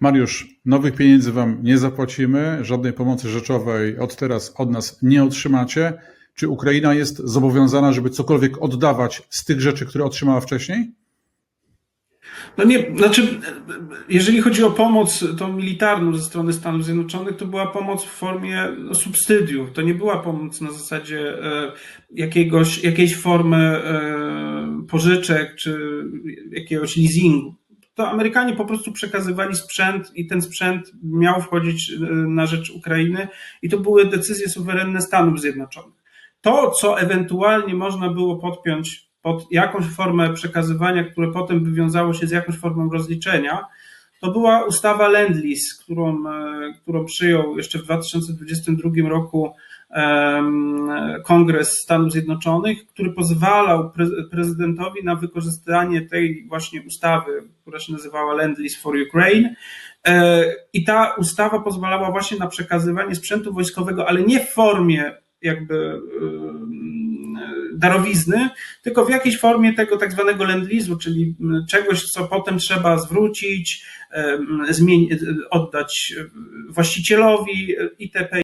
Mariusz, nowych pieniędzy wam nie zapłacimy, żadnej pomocy rzeczowej od teraz od nas nie otrzymacie. Czy Ukraina jest zobowiązana, żeby cokolwiek oddawać z tych rzeczy, które otrzymała wcześniej? No nie, znaczy, jeżeli chodzi o pomoc tą militarną ze strony Stanów Zjednoczonych, to była pomoc w formie no, subsydiów. To nie była pomoc na zasadzie e, jakiegoś, jakiejś formy e, pożyczek czy jakiegoś leasingu. To Amerykanie po prostu przekazywali sprzęt i ten sprzęt miał wchodzić e, na rzecz Ukrainy i to były decyzje suwerenne Stanów Zjednoczonych. To, co ewentualnie można było podpiąć pod jakąś formę przekazywania, które potem by wiązało się z jakąś formą rozliczenia, to była ustawa Lend-Lease, którą, e, którą przyjął jeszcze w 2022 roku Kongres Stanów Zjednoczonych, który pozwalał pre- prezydentowi na wykorzystanie tej właśnie ustawy, która się nazywała Lend-Lease for Ukraine. E, I ta ustawa pozwalała właśnie na przekazywanie sprzętu wojskowego, ale nie w formie jakby darowizny, tylko w jakiejś formie tego tak zwanego lend-lease'u, czyli czegoś, co potem trzeba zwrócić, oddać właścicielowi itp.